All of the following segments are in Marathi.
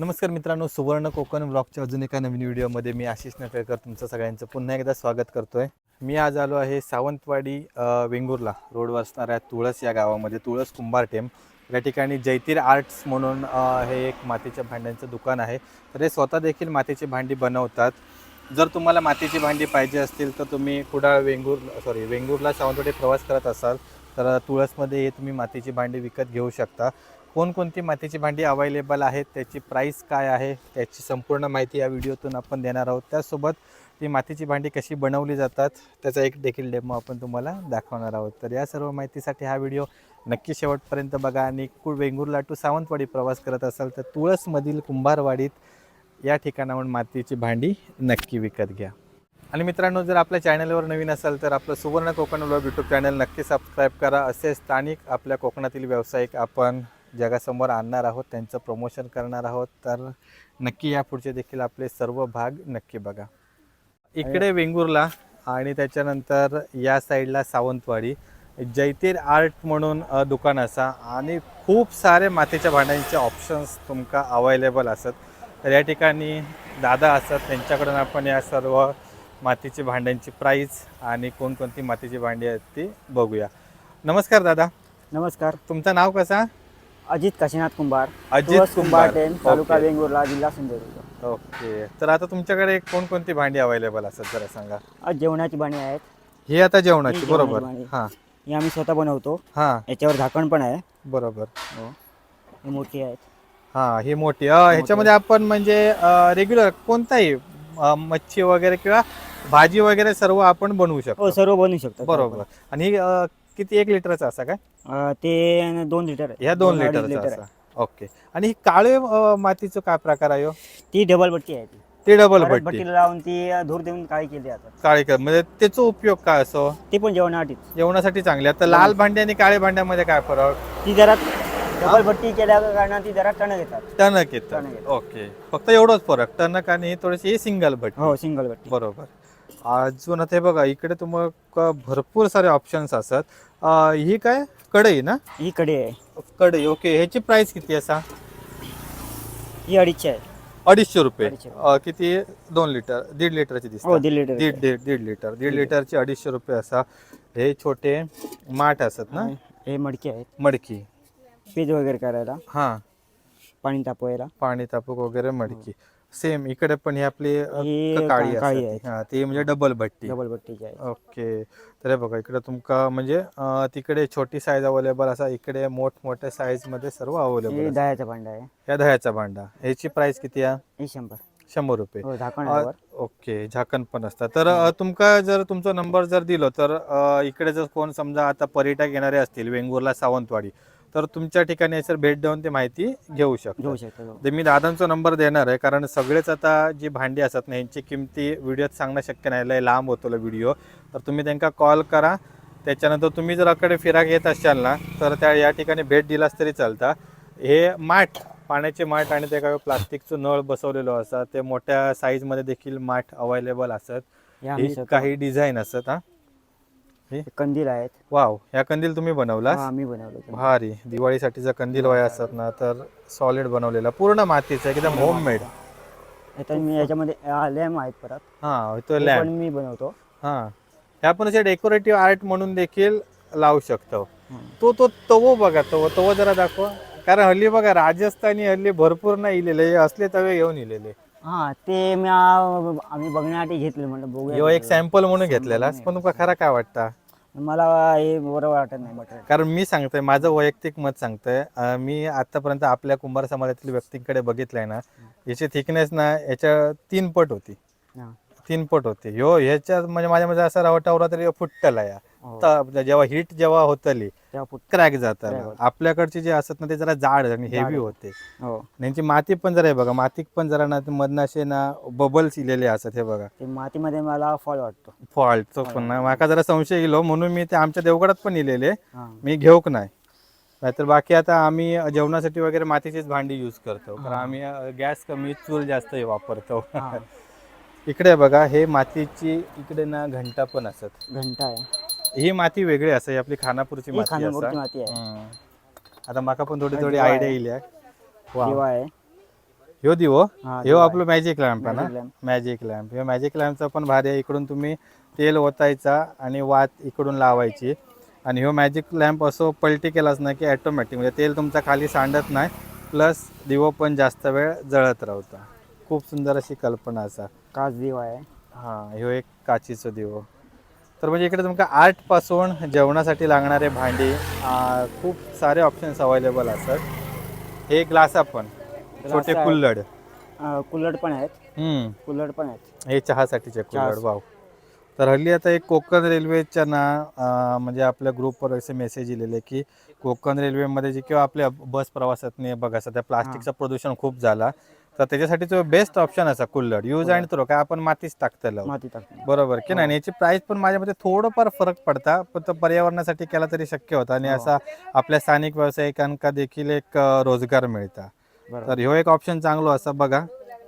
नमस्कार मित्रांनो सुवर्ण कोकण ब्लॉगच्या अजून एका नवीन व्हिडिओमध्ये मी आशिष नफेकर तुमचं सगळ्यांचं पुन्हा एकदा स्वागत करतोय. मी आज आलो आहे सावंतवाडी वेंगुर्ला रोडवर असणाऱ्या तुळस या गावामध्ये तुळस कुंभार टेम या ठिकाणी जैतीर आर्ट्स म्हणून हे एक मातीच्या भांड्यांचं दुकान आहे. तर हे स्वतः देखील मातीची भांडी बनवतात. जर तुम्हाला मातीची भांडी पाहिजे असतील तर तुम्ही कुडाळ वेंगुर सॉरी वेंगुर्ला सावंतवाडी प्रवास करत असाल तर तुळसमध्ये हे तुम्ही मातीची भांडी विकत घेऊ शकता. कोणकोणती मातीची भांडी अवेलेबल आहेत त्याची प्राईस काय आहे त्याची संपूर्ण माहिती या व्हिडिओतून आपण देणार आहोत. त्यासोबत ती मातीची भांडी कशी बनवली जातात त्याचा एक देखील डेमो आपण तुम्हाला दाखवणार आहोत. तर या सर्व माहितीसाठी हा व्हिडिओ नक्की शेवटपर्यंत बघा आणि कुळ वेंगुर्ला टू सावंतवाडी प्रवास करत असाल तर तुळसमधील कुंभारवाडीत या ठिकाणाहून मातीची भांडी नक्की विकत घ्या. आणि मित्रांनो जर आपल्या चॅनलवर नवीन असाल तर आपलं Suvarna Konkan blog YouTube channel नक्की सबस्क्राईब करा. असे स्थानिक आपल्या कोकणातील व्यावसायिक आपण जगासमोर आणणार आहोत त्यांचं प्रमोशन करणार आहोत तर नक्की यापुढचे देखील आपले सर्व भाग नक्की बघा. इकडे वेंगुर्ला आणि त्याच्यानंतर या साईडला सावंतवाडी. जैतीर आर्ट म्हणून दुकान असा आणि खूप सारे मातीच्या भांड्यांचे ऑप्शन्स तुमका अवेलेबल असत. तर या ठिकाणी दादा असत त्यांच्याकडून आपण या सर्व मातीची भांड्यांची प्राईस आणि कोणकोणती मातीची भांडी आहेत ती बघूया. नमस्कार दादा. नमस्कार. तुमचं नाव कसं? अजित काशीनाथ कुंभार अजित कुंभार कुंभार. टेन तालुका ओके. वेंगुर्ला जिल्हा सिंधुदुर्ग. ओके. तर आता तुमच्याकडे कोणकोणती भांडी अवेलेबल असतात जरा सांगा? आज जेवणाची भांडी आहेत. ही आता जेवणाची ही जेवणाची बरोबर भांडी. हां. ही आम्ही स्वतः बनवतो. हां. याच्यावर झाकण पण आहे. बरोबर. ही. मोठी आहेत. हां ही मोठी. अ, ह्याच्यामध्ये आपण म्हणजे रेग्युलर कोणताही अ, मच्छी वगैरे किंवा भाजी वगैरे सर्व आपण बनवू हो शकतो. सर्व बनवू शकतो. बरोबर. आणि ही अ, किती एक लिटरचा असा काय? अं, ते दोन लिटर. ह्या दोन लिटरचा लिटर असा. ओके. आणि ही काळे अ, मातीचं काय प्रकार आहे हो? ती डबल भट्टी आहे ती. ते डबल परत भट्टी भट्टीला लावून ती अं, धूर देऊन काळी केली जातात. काळे कर म्हणजे त्याचा उपयोग काय असो? ती पण जेवणासाठीच. जेवणासाठी चांगली आता लाल भांडी आणि काळे भांड्यामध्ये काय फरक? ती जरा डबल भट्टी केल्या कारणाने ती जरा टणक येतात. टणक येतं टणक येतं. ओके. फक्त एवढंच फरक. टणक आणि थोडीशी सिंगल भट्टी हो सिंगल भट्टी बरोबर. अजून आता हे बघा इकडे तुम्हाला भरपूर सारे ऑप्शन्स असतात. अं, ही काय? कढई ना? ही कडी आहे. कढई ओके ह्याची प्राइस किती असा ही अडीचशे आहे. अडीचशे रुपये. अडीचशे. अं, किती? दोन लिटर दीड लिटरची हो दीड लिटर दीड दीड दीड लिटर दीड लिटरचे अडीचशे रुपये असा. हे छोटे माठ असत ना? हे मडके आहेत. मडकी. पेज वगैरे करायला. हा. पाणी तापवायला पाणी तापक वगैरे मडकी. सेम इकडे पण ही आपली अं, ही क- काळी का- काळी असते हा ती म्हणजे डबल भट्टी डबल भट्टीची आहे. ओके. तर हे बघा इकडे तुमका म्हणजे अं, तिकडे छोटी साईज अवेलेबल असा इकडे मोठमोठ्या साईजमध्ये सर्व हे अवेलेबल दह्याचा भांडा आहे. या दह्याचा भांडा. ह्याची प्राइस किती आहे? हे शंभर. शंभर रुपये. हो अं, आहे. ओके झाकण पण असतात तर अं, तुमका जर तुमचा नंबर जर दिलो तर अं, इकडे जर कोण समजा आता पर्यटक येणारे असतील वेंगुर्ला सावंतवाडी तर तुमच्या ठिकाणी सर भेट देऊन ते माहिती घेऊ शकतो. घेऊ शकतो हो. ते मी दादांचा नंबर देणार आहे कारण सगळेच आता जी भांडी असतात ना यांची किमती व्हिडिओत सांगणं शक्य नाही लय लांब होतो व्हिडिओ. तर तुम्ही त्यांना कॉल करा. त्याच्यानंतर तुम्ही जर अकडे फिराक येत असाल ना तर त्या या ठिकाणी भेट दिलास तरी चालता. हे माठ पाण्याचे माठ आणि ते काय प्लास्टिकचं नळ बसवलेलो असतात ते मोठ्या साईजमध्ये देखील माठ अवेलेबल असतात. हे आम्ही स्वतः- काही डिझाईन असतात हा. हे? कंदील आहेत. वाव ह्या कंदील तुम्ही बनवलास? हा, आम्ही बनवले. भारी. दिवाळीसाठीचा कंदील वया असतात ना तर सॉलिड बनवलेला पूर्ण मातीचा एकदम होममेड आता मी याच्यामध्ये लॅम आहेत परत. हा तो ते पण लॅम्प मी बनवतो. हा. हे आपण असे डेकोरेटिव्ह आर्ट म्हणून देखील लावू शकतो. हम्म. तो तो तवो बघा तवो तवो जरा दाखवा. कारण हल्ली बघा राजस्थानी हल्ली भरपूर नाही इलेले हे असले तवे घेऊन इलेले. हा ते मी आ- आम्ही बघण्यासाठी घेतले म्हणलं ह्यो बघूया एक सॅम्पल म्हणून घेतलेला पण तुका खरा काय वाटतं? मला हे बरोबर वाटत नाही मटेरियल. कारण मी सांगतोय माझं वैयक्तिक मत सांगतोय. अं, मी आतापर्यंत आपल्या कुंभार समाजातील व्यक्तींकडे बघितलंय ना याची थिकनेस ना याच्या तीन पट होती. तीन पट होती. ह्यो ह्याच्यात म्हणजे माझ्या मध्ये असं रवटावला तरी फुटला या. त- जेव्हा हिट जेव्हा होतली क्रॅक जातात. आपल्याकडचे जे असतात ना ते जरा जाड आणि हेवी होते. हो. त्यांची माती पण जरा बघा मातीत पण जरा ना मधनं असे ना बबल्स इलेले असतात हे बघा. ते मातीमध्ये मला फॉल वाटतो. फॉल्ट तो पण ना. माका जरा संशय इलो म्हणून मी ते आमच्या देवगडात पण इलेले. हा. मी घेऊक नाही नाहीतर बाकी आता आम्ही जेवणासाठी वगैरे मातीचीच भांडी यूज करतो. कारण आम्ही गॅस कमी चूल जास्त हे वापरतो. हा. इकडे बघा हे मातीची इकडे ना घंटा पण असत. घंटा आहे. ही माती वेगळी असते आपली खानापूरची ही माती खानापूरची असा माती आहे. हम्म. आता माका पण थोडी थोडी दिवा आहे. आयडिया येईल वा दिवा आहे. ह्यो दिवो. हा, ह्यो दिवो. आपलं मॅजिक लॅम्प आहे ना? Lamp. मॅजिक लॅम्प ह्यो मॅजिक लॅम्पचा पण भारी आहे. इकडून तुम्ही तेल ओतायचा आणि वात इकडून लावायची. आणि ह्यो मॅजिक लॅम्प असो पलटी केलाच ना की ॲटोमॅटिक म्हणजे तेल तुमचा खाली सांडत नाही. प्लस दिवो पण जास्त वेळ जळत राहता. खूप सुंदर अशी कल्पना असा. काच देव आहे. हां ह्यो एक काचीचो दिवो. तर म्हणजे इकडे तुमका आर्टपासून जेवणासाठी लागणारे भांडी आ, खूप सारे ऑप्शन्स अवेलेबल असतात. हे ग्लासा पण छोटे आहे. कुल्लड. अं, कुल्हड पण आहेत. हम्म. कुल्हड पण आहेत. हे चहासाठीचे कुल्हड चहासाठी. वाव. तर हल्ली आता एक कोकण रेल्वेच्या ना म्हणजे आपल्या ग्रुपवर असे मेसेज दिलेले की कोकण रेल्वेमध्ये जे किंवा आपल्या बस प्रवासात बघा सध्या प्लास्टिकचं प्रदूषण खूप झाला. तर त्याच्यासाठी तो बेस्ट ऑप्शन असा कुल्लड. यूज अँड थ्रो काय आपण मातीच टाकतलो माती टाकून बरोबर की नाही? आणि याची प्राइस पण माझ्यामध्ये थोडंफार फरक पडता पण तो पर्यावरणासाठी केला तरी शक्य होता. आणि हो. असा आपल्या स्थानिक व्यावसायिकांका देखील एक रोजगार मिळता. तर ह्यो एक ऑप्शन चांगलो असा बघा.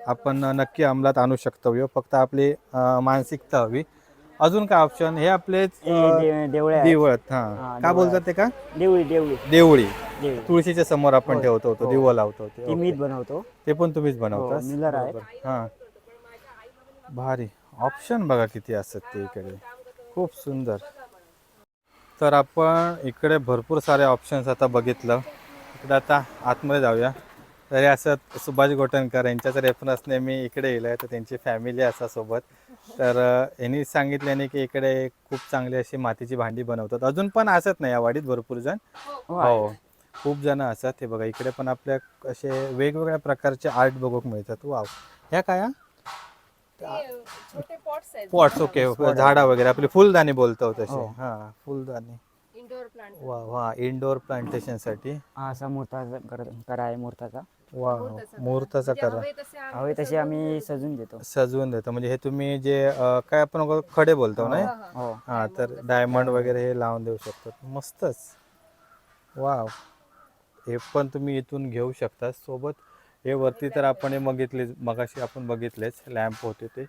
आपण नक्की अंमलात आणू शकतो. ह्यो फक्त आपली मानसिकता हवी. अजून काय ऑप्शन हे दे- देवळे आहेत. हा. काय दिवळ बोलतात ते का? देवळी देवळी. देवळी. तुळशीच्या समोर आपण. ठेवतो होतो हो. दिवं लावतो ते. मीच बनवतो. ते पण तुम्हीच बनवता? हो, मिलर आहे. हा. भारी. ऑप्शन बघा किती असतात ते इकडे. खूप सुंदर. तर आपण इकडे भरपूर सारे ऑप्शन्स आता बघितलं. इकडे आता आतमध्ये जाऊया. तरी असं सुभाष गोटणकर यांच्याच रेफरन्सने मी इकडे येईल तर त्यांची फॅमिली असा सोबत. तर यांनी सांगितल्याने की इकडे खूप चांगली अशी मातीची भांडी बनवतात. अजून पण असत नाही या वाडीत भरपूर जण. हो. हो. खूप जण असतात. हे बघा इकडे पण आपल्या असे वेगवेगळ्या प्रकारचे आर्ट बघूक मिळतात. वाव. ह्या काय? छोटे पॉट्स आहेत. पॉट्स ओके झाडा वगैरे. आपली फुलदाणी बोलतो तसे हो. हा फुलदाणी. इंडोर प्लांट वा वा इंडोर प्लांटेशनसाठी. हा असा मूर्ताचा कर- करा आहे मूर्ताचा वा मुहूर्ताचा करा हवे तसे आम्ही हवे तसे आम्ही सजून देतो. सजवून देतो. म्हणजे हे तुम्ही जे अं, काय आपण खडे बोलतो ना हो हा. तर डायमंड वगैरे हे लावून देऊ शकतात मस्तच. वाव. हे पण तुम्ही इथून घेऊ शकता. सोबत हे वरती तर आपण हे बघितले मगाशी आपण बघितलेच. लॅम्प होते ते.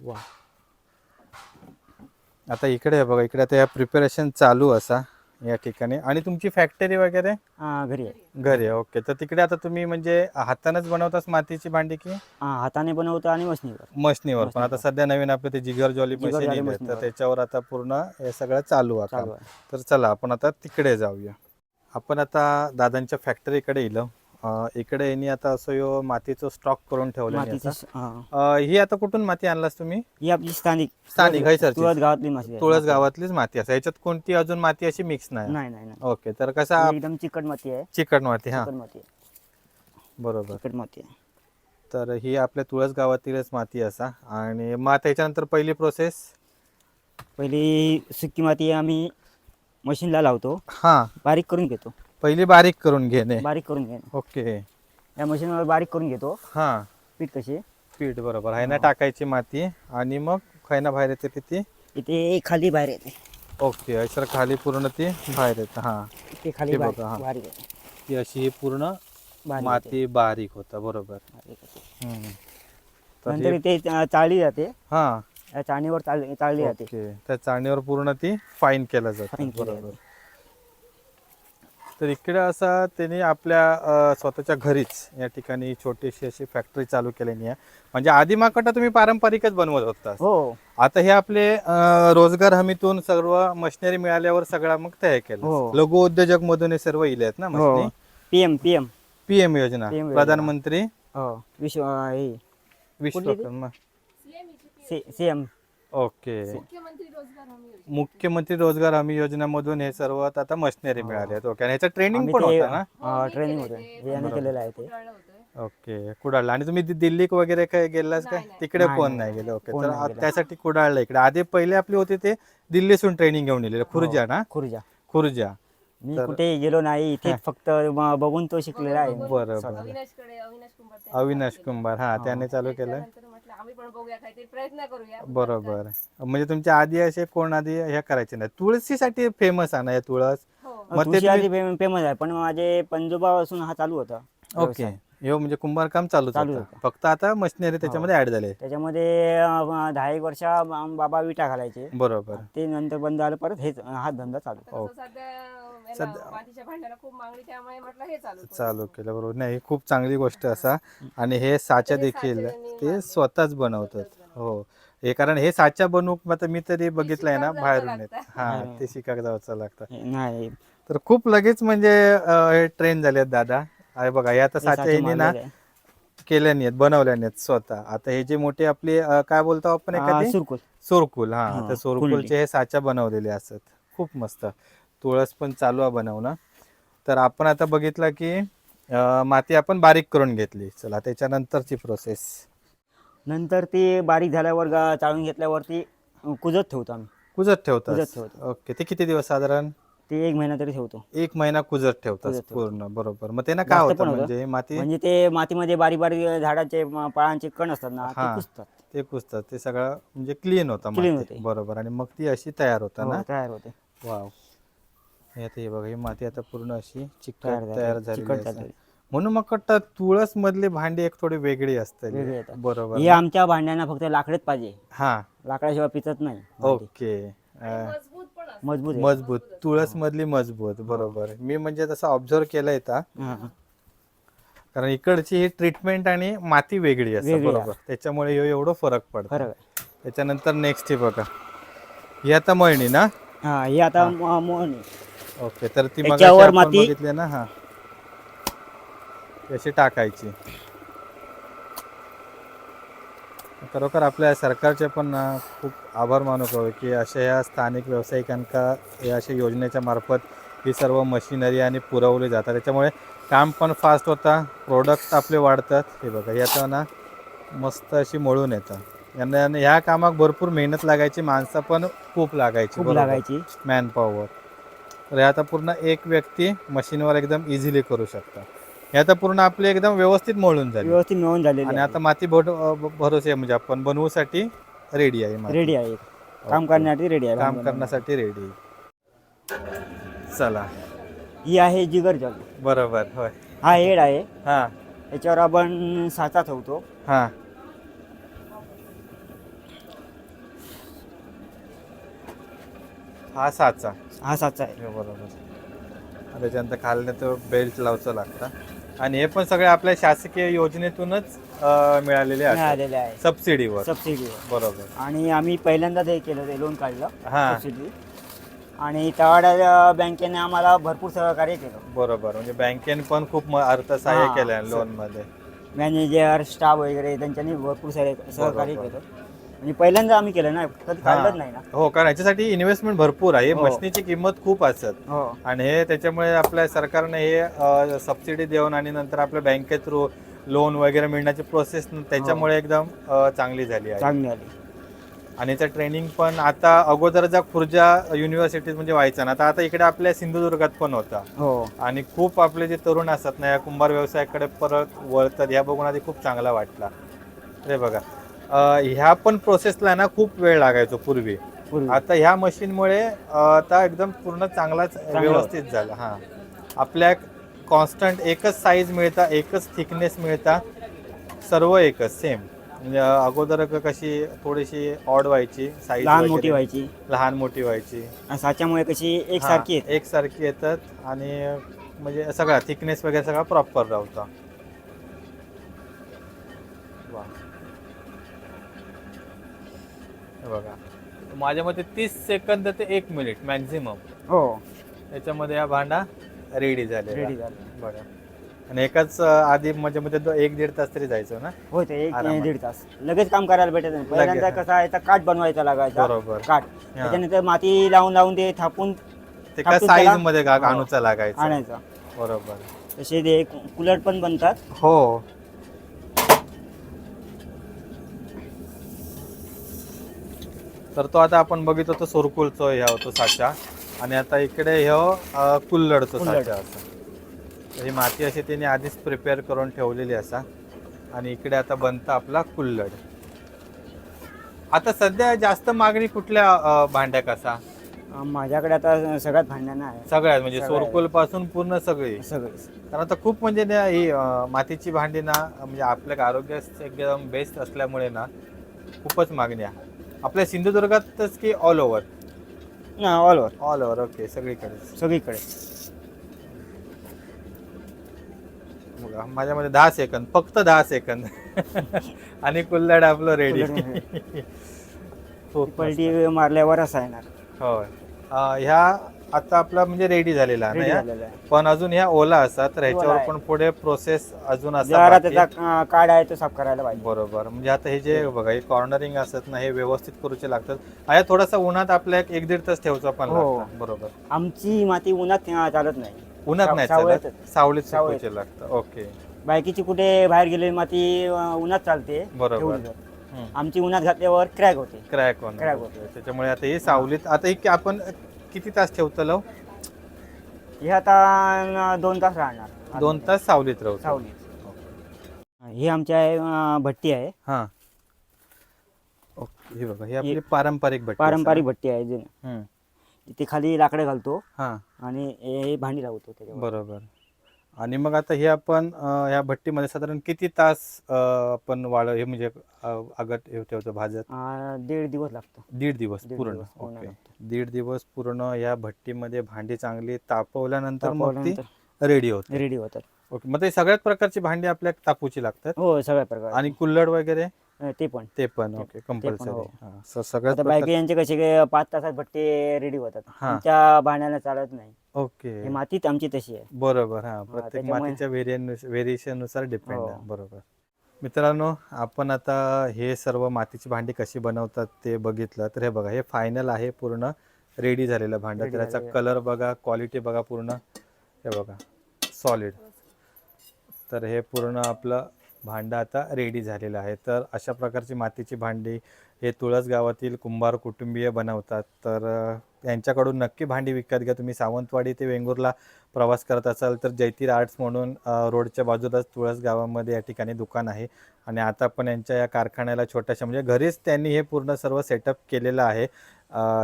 वा आता इकडे आहे बघा इकडे आता या प्रिपरेशन चालू असा. या ठिकाणी. आणि तुमची फॅक्टरी वगैरे? हा घरी आहे. घरी आहे. ओके तर तिकडे आता तुम्ही म्हणजे हातानच बनवतास मातीची भांडी की? हा हाताने बनवतो आणि मशनीवर. मशनीवर. पण आता सध्या नवीन आपले ते jigger jolly jigger machine jolly येते तर मशीनवर. त्याच्यावर आता पूर्ण हे सगळं चालू आहे चालू. आहे. तर चला आपण आता तिकडे जाऊया. आपण आता दादांच्या फॅक्टरीकडे येलो इकडे यांनी आता असं ह्यो मातीचं स्टॉक करून ठेवलं मातीची स- हा. ही आता कुठून माती आणलास तुम्ही? ही आपली स्थानिक स्थानिक, हैसरची. तुळस गावातली माती आहे. तुळस गावातलीच माती असं. याच्यात कोणती अजून माती अशी मिक्स नाही? नाही नाही नाही. ओके तर कसा ही एकदम चिकट माती आहे. चिकट माती हा. चिकट माती आहे. बरोबर. चिकट माती आहे. तर ही आपल्या तुळस गावातीलच माती असा. आणि मग आता याच्यानंतर पहिली प्रोसेस पहिली सुकी माती आम्ही मशीनला लावतो. हा. बारीक करून घेतो. पहिली बारीक करून घेणे बारीक करून घेणे ओके. या मशीनवर बारीक करून घेतो. हा. पीठ कशी? पीठ बरोबर आहे ना टाकायची माती आणि मग खैना बाहेर येते ती ती? इथे खाली बाहेर येते. ओके सर खाली पूर्ण ती बाहेर येते हा. इथे खाली बाहेर बघा, हा. बारीक येते. ती अशी पूर्ण बारीक येते. माती बारीक होता बरोबर. बारीक येते. हम्म. तर नंतर हे- इथे चाळली जाते. हा. या चाळणीवर चाळ- चाळली जाते. ओके त्या चाळणीवर पूर्ण ती फाईन केलं जातं Fine केलं बरोबर. तर इकडे असा त्यांनी आपल्या स्वतःच्या घरीच या ठिकाणी छोटीशी अशी फॅक्टरी चालू केलेली आहे. म्हणजे आधी माकटा तुम्ही पारंपरिकच बनवत होता हो. आता हे आपले रोजगार हमीतून सर्व मशिनरी मिळाल्यावर सगळा मग तयार केलं. हो. लघु उद्योजक मधून हे सर्व इले आहेत ना मशिनी? पीएम पीएम पीएम योजना. प्रधानमंत्री? हो. विश्व विश्वकर्मा. CM okay. मुख्यमंत्री रोजगार हमी योजना. मुख्यमंत्री रोजगार हमी योजनेमधून हे सर्व आता मशिनरी मिळाली आहेत. ओके. आणि ह्याचं ट्रेनिंग आम्ही पण ते होतं ना? ट्रेनिंग होतं. हे केलेलं आहे ते. होतं. ओके. कुडाळला. आणि तुम्ही दि- दिल्ली वगैरे काय गेलास काय? नाही, नाही. तिकडे नाही, कोण नाही. नाही गेले? ओके. कोण तर नाही आ- गेलं. त्यासाठी कुडाळला इकडे. आधी पहिले आपली होती ते दिल्लीसून ट्रेनिंग घेऊन गेलेले खुर्जा ना? खुर्जा. खुर्जा. मी तर- कुठे गेलो नाही. इथे फक्त म- बघून तो शिकलेला आहे. बरोबर. अविनाशकडे अविनाश कुंभार त्यांनी अविनाश चालू केलं. कुंभार. हा त्याने चालू केलं आम्ही पण बघूया काहीतरी प्रयत्न करूया. बरोबर. म्हणजे तुमच्या आधी असे कोण आधी हे करायचे नाही? तुळशीसाठी फेमस आहे ना हे तुळस? हो. मग ते तुळशी आधी फेमस आहे पण माझे पंजोबापासून हा चालू होता ओके. हे म्हणजे कुंभार काम चालू चालू होतं. फक्त आता मशिनरी त्याच्यामध्ये ऍड झाले. त्याच्यामध्ये अं, दहा एक वर्ष बाबा विटा घालायचे. बरोबर. ते नंतर बंद झालं परत हेच हा धंदा चालू. सध्या याला मातीच्या भांड्याला खूप मागणी त्यामुळे म्हटलं हे चालू करू. चालू केलं बरोबर. नाही ही खूप चांगली गोष्ट असा. आणि हे साच्या देखील ते स्वतःच बनवतात. हो. हे कारण हे साच्या बनवूक आता मी तरी बघितलंय ना शिकायला बाहेरून येत लागतं. हा ते शिकायला जावं लागतं. नाही. तर खूप लगेच म्हणजे हे ट्रेन झाले आहेत दादा. अरे बघा हे आता साच्या ह्यांनी ना केल्या नाहीत बनवल्या नाहीत स्वतः. आता हे जे मोठे आपले अं, काय बोलतो आपण एखादी? सुरकुल. सोरकुल हा. हा, तर. सोरकुलचे हे साच्या बनवलेले असतात. खूप मस्त. तुळस पण चालू आहे बनवणं. तर आपण आता बघितलं की माती आपण बारीक करून घेतली. चला त्याच्यानंतरची प्रोसेस नंतर ती बारीक झाल्यावर चाळून घेतल्यावरती कुजत ठेवतो आम्ही. कुजत ठेवतात? कुजत ठेवतो. ओके ते किती दिवस साधारण? ते एक महिना तरी ठेवतो. एक महिना कुजत ठेवतात कुजत ठेवतो. पूर्ण बरोबर. मग ते ना काय जास्त होतं पण होतं. म्हणजे माती? म्हणजे ते मातीमध्ये बारीक बारीक झाडाचे म- पाळांचे कण असतात ना ते हा. कुजतात. ते कुजतात. ते सगळं म्हणजे क्लीन होतं Clean माती. होते. बरोबर. आणि मग ती अशी तयार होतं ना? हो, तयार होते. वाव हे आता हे बघा ही माती आता पूर्ण अशी चिकट तयार झाली. तयार झालेली चिकट आहे झालेली. म्हणून मग वाटतं तुळस मधली भांडी एक थोडी वेगळी असतात. येतात. बरोबर. हे आमच्या भांड्यांना फक्त लाकडच पाहिजे. हा. लाकडाशिवाय पिचत नाही भांडी. ओके. अं, मजबूत पण असतं. मजबूत आहे. मजबूत. तुळस मधली मजबूत. बरोबर. मी म्हणजे तसं ऑब्झर्व केलंय का हा. कारण इकडची ही ट्रीटमेंट आणि माती वेगळी असते. वेगळी बरोबर. त्याच्यामुळे ह्यो एवढं फरक पडतो. आहे. त्याच्यानंतर नेक्स्ट हे बघा. ही आता मळणी ना? हा हे आता म- मोहन आहे. ओके तर ती मग त्याच्यावर माती- बघितली ना हा. अशी टाकायची? खरोखर आपल्या सरकारचे पण ना खूप आभार मानू हवे की अशा या स्थानिक व्यावसायिकांका या अशा योजनेच्या मार्फत ही सर्व मशिनरी आणि पुरवली जातात. त्याच्यामुळे काम पण फास्ट होता प्रोडक्ट आपले वाढतात. हे बघा आता ना मस्त अशी मळून येतं. यांना यांना ह्या कामात भरपूर मेहनत लागायची माणसं पण खूप लागायची खूप बरोबर. लागायची. मॅन पॉवर तर हे आता पूर्ण एक व्यक्ती मशीनवर एकदम इझिली करू शकता. हे आता पूर्ण आपले एकदम व्यवस्थित मळून झाले. व्यवस्थित मिळून झालेली आणि. आता माती भोट भरोसे म्हणजे आपण बनवूसाठी रेडी आहे माती. रेडी आहे. काम करण्यासाठी रेडी आहे. काम करण्यासाठी रेडी चला. ही आहे जिगर जल बरोबर होय. हा हेड आहे. हा. याच्यावर आपण साचा ठेवतो. हा. हा साचा. हा साचा आहे. हे बरोबर. त्याच्यानंतर खालने तो बेल्ट लावचं लागतं. आणि हे पण सगळे आपल्या शासकीय योजनेतूनच अं, मिळालेले आहे मिळालेले आहे. सबसिडीवर सबसिडी बरोबर. आणि आम्ही पहिल्यांदाच हे केलं ते लोन काढलं. हा. सबसिडी आणि तवाड्या बँकेने आम्हाला भरपूर सहकार्य केलं. बरोबर. म्हणजे बँकेने पण खूप म- अर्थसहाय्य हा, केलं स- लोनमध्ये. मॅनेजर स्टाफ वगैरे त्यांच्यानी भरपूर सारे सहकार्य बरोबर. केलं. आणि पहिल्यांदा आम्ही केलं ना कधी हा. काढलंच नाही ना. हो कारण याच्यासाठी इन्व्हेस्टमेंट भरपूर आहे. हो. मशनीची किंमत खूप असत. हो. आणि हे त्याच्यामुळे आपल्या सरकारने हे सबसिडी देऊन आणि नंतर आपल्या बँके थ्रू लोन वगैरे मिळण्याची प्रोसेस त्याच्यामुळे एकदम अ, चांगली झाली आहे. चांगली आली आणि याचं ट्रेनिंग पण आता अगोदर ज्या खुर्जा युनिव्हर्सिटीत म्हणजे व्हायचं ना आता आता इकडे आपल्या सिंधुदुर्गात पण होता. हो. आणि खूप आपले जे तरुण असतात ना या कुंभार व्यवसायाकडे परत वळतात या बघून आधी खूप चांगला वाटला. हे बघा. ह्या पण प्रोसेसला ना खूप वेळ लागायचो पूर्वी. आता ह्या मशीनमुळे आता एकदम पूर्ण चांगलाच व्यवस्थित झाला. हा. आपल्या कॉन्स्टंट एकच साईज मिळता एकच थिकनेस मिळता सर्व एकच सेम म्हणजे अगोदर कशी थोडीशी ऑड व्हायची साईज लहान मोठी व्हायची. लहान मोठी व्हायची. साच्यामुळे कशी एक सारखी येते. एकसारखी येतात आणि म्हणजे सगळा थिकनेस वगैरे सगळा प्रॉपर राहतो वा. हे बघा. माझ्या मते तीस सेकंद ते एक मिनिट मॅक्झिमम हो. याच्यामध्ये हा भांडा रेडी झालेला. रेडी झालं बघा आणि एकाच आधी म्हणजे मध्ये एक दीड तास तरी जायचं ना? हो ते एक आरामात. दीड तास. लगेच काम करायला भेटत नाही. पहिल्यांदा लगेच, कसा आहे तर काठ बनवायचा लागायचा. बरोबर. काठ. त्याच्यानंतर माती लावून लावून ते थापून ते का साईज त्याला- मध्ये हो. लागायचं. आणायचा. बरोबर. तसे ते कुलट पण बनतात. हो. तर तो आता आपण बघितलो तो सोरकुलचो ह्या होतो साचा. आणि आता इकडे ह्यो कुल्लडचो. साचा असा. ही माती अशी त्यांनी आधीच प्रिपेअर करून ठेवलेली असा. आणि इकडे आता बनतं आपला कुल्लड. आता सध्या जास्त मागणी कुठल्या भांड्या कसा माझ्याकडे आता सगळ्यात भांड्यांना आहे. सगळ्यात म्हणजे. सोरकुलपासून पूर्ण सगळी. सगळे. कारण आता खूप म्हणजे ना ही मातीची भांडी ना म्हणजे आपल्या आरोग्य एकदम बेस्ट असल्यामुळे ना खूपच मागणी आहे आपल्या सिंधुदुर्गातच की ऑल ओव्हर ना all over all over okay सगळीकडे. सगळीकडे. बघा माझ्यामध्ये दहा सेकंद फक्त दहा सेकंद आणि कुल्हाड आपलं रेडी मारल्यावर मारल्यावरच येणार होय. ह्या आता आपला म्हणजे रेडी झालेला आहे ना रेडी या? झालेला आहे पण अजून ह्या ओला असतात तर ह्याच्यावर आहे. पण पुढे प्रोसेस अजून असा जरा बाकी आहे. त्याचा अं, काड आहे तो साफ करायला पाहिजे बरोबर म्हणजे आता हे जे बघा हे कॉर्नरिंग असत ना हे व्यवस्थित करूचे लागतात आया थोडासा उन्हात आपल्या एक एक दीड तास ठेवचा पण हो. लागतं. बरोबर आमची माती उन्हात अं, चालत नाही उन्हात नाही चालत सावलीत सावळीत. लागतं ओके बायकीची कुठे बाहेर गेलेली माती अं, उन्हात चालते बरोबर. ठेवली. आमची उन्हात घातल्यावर क्रॅक होते क्रॅक होणार Crack होतो. त्याच्यामुळे आता हे सावलीत आता हे आपण किती तास ठेवतो हे? आता अं, दोन तास राहणार. दोन तास सावलीत राहू सावली ही आमच्या अं, भट्टी आहे. हा. ओके हे बघा हे आपली पारंपरिक भट्टी पारंपरिक भट्टी आहे जी. तिथे खाली लाकडं घालतो हा. आणि हे भांडी लावतो त्याच्यावर. बरोबर. आणि मग आता हे आपण ह्या भट्टीमध्ये साधारण किती तास आपण वाळ हे म्हणजे आगत हे ठेवतो भाजत दीड दिवस लागतो. दीड दिवस पूर्ण. ओके. दीड दिवस पूर्ण या भट्टीमध्ये भांडी चांगली तापवल्यानंतर मग ती रेडी होते. रेडी होतात. ओके. मग ते सगळ्याच प्रकारची भांडी आपल्या तापूची लागतात? हो सगळ्या प्रकार आणि कुल्हड वगैरे? ते पण. ते पण. ओके. कंपल्सरी बायकी प्रकार- यांचे कसे पाच तासात भट्टी रेडी होतात. आमच्या भाण्याला चालत नाही. ओके. ही मातीत आमची तशी आहे. बरोबर हा. प्रत्येक त्याच्यामुळे- मातीच्या व्हेरिएशननुसार डिपेंड हो. आहे बरोबर. मित्रांनो आपण आता हे सर्व मातीची भांडी कशी बनवतात ते बघितलं. तर हे बघा हे फायनल आहे पूर्ण. रेडी झालेलं भांडं. Ready त्याचा झालेलं. कलर बघा क्वालिटी बघा पूर्ण. हे बघा सॉलिड तर हे पूर्ण आपलं भांडं आता रेडी झालेलं आहे. तर अशा प्रकारची मातीची भांडी हे तुळस गावातील कुंभार कुटुंबीय बनवतात. तर अ, यांच्याकडून नक्की भांडी विकत घ्या. तुम्ही सावंतवाडी ते वेंगुर्ला प्रवास करत असाल तर जैतीर आर्ट्स म्हणून रोडच्या बाजूलाच तुळस गावामध्ये या ठिकाणी दुकान आहे. आणि आता पण यांच्या या कारखान्याला छोट्याशा म्हणजे घरीच त्यांनी हे पूर्ण सर्व सेटअप केलेलं आहे.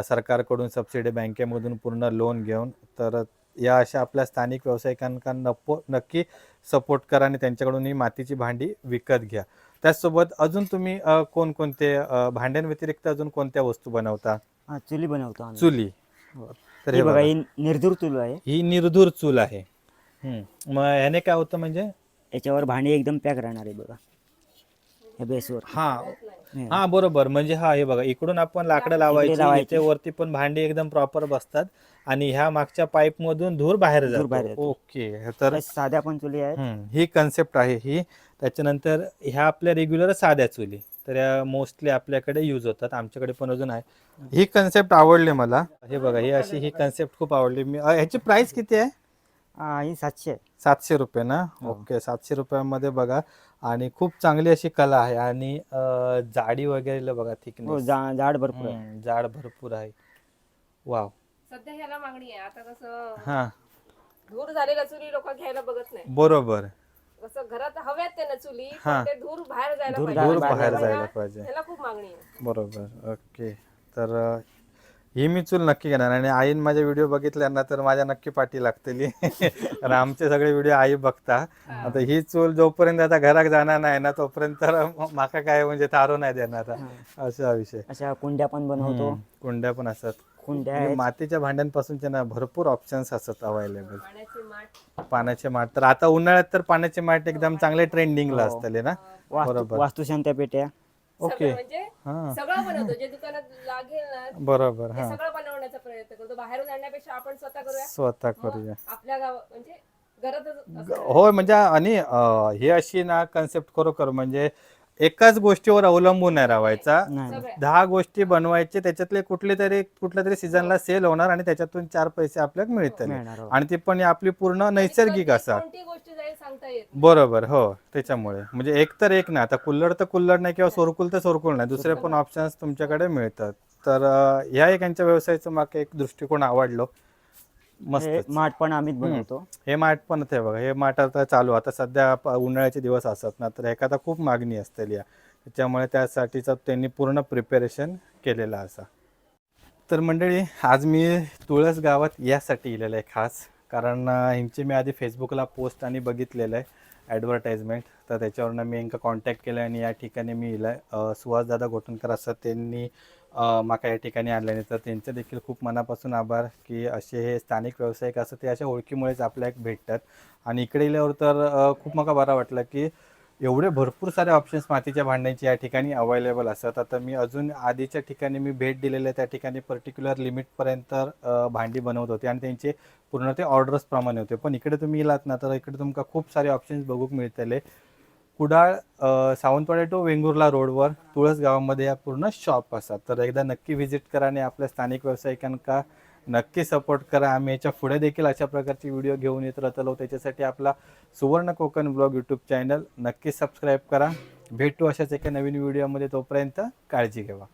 सरकारकडून सबसिडी बँकेमधून पूर्ण लोन घेऊन तर या अशा आपल्या स्थानिक व्यावसायिकांना नपो नक्की सपोर्ट करा आणि त्यांच्याकडून ही मातीची भांडी विकत घ्या. त्याचसोबत अजून तुम्ही कोणकोणते भांड्यांव्यतिरिक्त अजून कोणत्या वस्तू बनवता? हा, चुली बनवतो आम्ही. चुली. तर ही हे बघा ही निर्धूर चूल आहे. ही निर्धूर चूल आहे. हम्म. मग ह्याने काय होतं म्हणजे? याच्यावर भांडी एकदम पॅक राहणार आहे बघा. या बेसवर. हा. हे. हा बरोबर. म्हणजे हा हे बघा इकडून आपण लाकडं लावायची लावायची. इथे वरती पण भांडी एकदम प्रॉपर बसतात आणि ह्या मागच्या पाईप मधून धूर बाहेर धूर बाहेर जातो. ओके. तर साध्या पण चुली आहेत. हम्म, ही कन्सेप्ट आहे ही. त्याच्यानंतर ह्या आपल्या रेग्युलर साध्या चुली. तर या मोस्टली आपल्याकडे यूज होतात. आमच्याकडे पण अजून आहे. ही कन्सेप्ट आवडली मला. हे बघा ही अशी ही कन्सेप्ट खूप आवडली. मी अ, ह्याची प्राइस किती आहे? हा, ही सातशे. आहे. सातशे रुपये ना? हो. ओके सातशे रुपयामध्ये बघा. आणि खूप चांगली अशी कला आहे. आणि अ, जाडी वगैरे बघा हो थिकनेस जा- जाड भरपूर आहे. जाड भरपूर आहे. वाव सध्या ह्याला मागणी आहे. आता कसं हा. धूर झालेल्या चुली लोक घ्यायला बघत नाही. बरोबर. घरात हव्यात त्यांना चुली पण हा. ते धूर बाहेर जायला धूर बाहेर जायला पाहिजे. ह्याला खूप मागणी आहे. बरोबर. ओके. तर अ, ही मी चूल नक्की घेणार आणि आईन माझे व्हिडिओ बघितल्या ना तर माझ्या नक्की पाठी लागतली. कारण आमचे सगळे व्हिडिओ आई बघता. आता ही चूल जोपर्यंत आता घरात जाणार नाही ना तोपर्यंत तर म- माका काय म्हणजे तारो नाही देणार. असा विषय. अशा कुंड्या पण बनवतो. हम्म, कुंड्या पण असतात. कुंड्या म्हणजे आहेत. मातीच्या भांड्यांपासूनचे ना भरपूर ऑप्शन्स असतात अवेलेबल पाण्याची माठ. पाण्याचे माठ. तर आता उन्हाळ्यात तर पाण्याचे माठ एकदम चांगले ट्रेंडिंगला हो. असतले ना? वास्तू बरोबर. वास्तुशांत्या पेट्या. ओके. सगळं म्हणजे हा. सगळं बनवतो. जे दुकानात लागेल ना बरोबर ते हा. सगळं बनवण्याचा प्रयत्न करतो. बाहेरून आणण्यापेक्षा आपण स्वतः करूया. स्वतः करूया. आपल्या गाव म्हणजे घरातच असं होय म्हणजे आणि अं, ही अशी ना कन्सेप्ट खरोखर म्हणजे एकाच गोष्टीवर अवलंबून नाही राहायचा. नाही दहा गोष्टी बनवायचे त्याच्यातले कुठले तरी कुठल्या तरी सीझनला सेल होणार आणि त्याच्यातून चार पैसे आपल्याला मिळतील. मिळणार हो. आणि ती पण आपली पूर्ण नैसर्गिक असा. कोणती गोष्ट जाईल सांगता येत नाही. बरोबर हो त्याच्यामुळे. म्हणजे एक तर एक नाही आता कुल्लड तर कुल्लड नाही किंवा सोरकुल तर सोरकुल नाही दुसरे पण ऑप्शन्स तुमच्याकडे मिळतात. तर अं, ह्या एक यांच्या व्यवसायाचं मागे एक दृष्टिकोन आवडलो. हे मस्त माठ पण आम्हीच बनवतो. हे माठ पण आहे बघा हे माठ आता चालू आता सध्या प- उन्हाळ्याचे दिवस असतात ना तर एखादा खूप मागणी असते या त्याच्यामुळे त्यासाठीचा त्यांनी पूर्ण प्रिपेरेशन केलेलं असा. तर मंडळी आज मी तुळस गावात यासाठी इलेलं आहे खास. कारण अं, ह्यांची मी आधी फेसबुकला पोस्ट आणि बघितलेलं आहे ॲडव्हर्टाईजमेंट तर त्याच्यावरनं मी यांका कॉन्टॅक्ट केलं आणि या ठिकाणी मी इलं आहे सुहासदादा गोटणकर असं त्यांनी माका या ठिकाणी आणल्याने तर त्यांचं देखील खूप मनापासून आभार की असे हे स्थानिक व्यावसायिक असं ते अशा ओळखीमुळेच आपल्या एक भेटतात. आणि इकडे गेल्यावर तर खूप मला बरं वाटलं की एवढे भरपूर सारे ऑप्शन्स मातीच्या भांड्यांचे या ठिकाणी अवेलेबल असतात. आता मी अजून आधीच्या ठिकाणी मी भेट दिलेल्या त्या ठिकाणी पर्टिक्युलर लिमिटपर्यंत भांडी बनवत होते. आणि त्यांचे पूर्ण ते ऑर्डर्सप्रमाणे होते. पण इकडे तुम्ही गेलात ना तर इकडे तुमका खूप सारे ऑप्शन्स बघूक मिळतले. कुडाळ सावंतवाडी टू वेंगुर्ला रोडवर तुळस गावामध्ये या पूर्ण शॉप असतात. तर एकदा नक्की व्हिजिट करा आणि आपल्या स्थानिक व्यावसायिकांका नक्की सपोर्ट करा. आम्ही याच्यापुढे देखील अशा प्रकारची व्हिडिओ घेऊन येत राहतो त्याच्यासाठी आपला Suvarna Konkan blog YouTube channel नक्की सबस्क्राईब करा. भेटू अशाच एका नवीन व्हिडिओमध्ये तोपर्यंत काळजी घ्यावा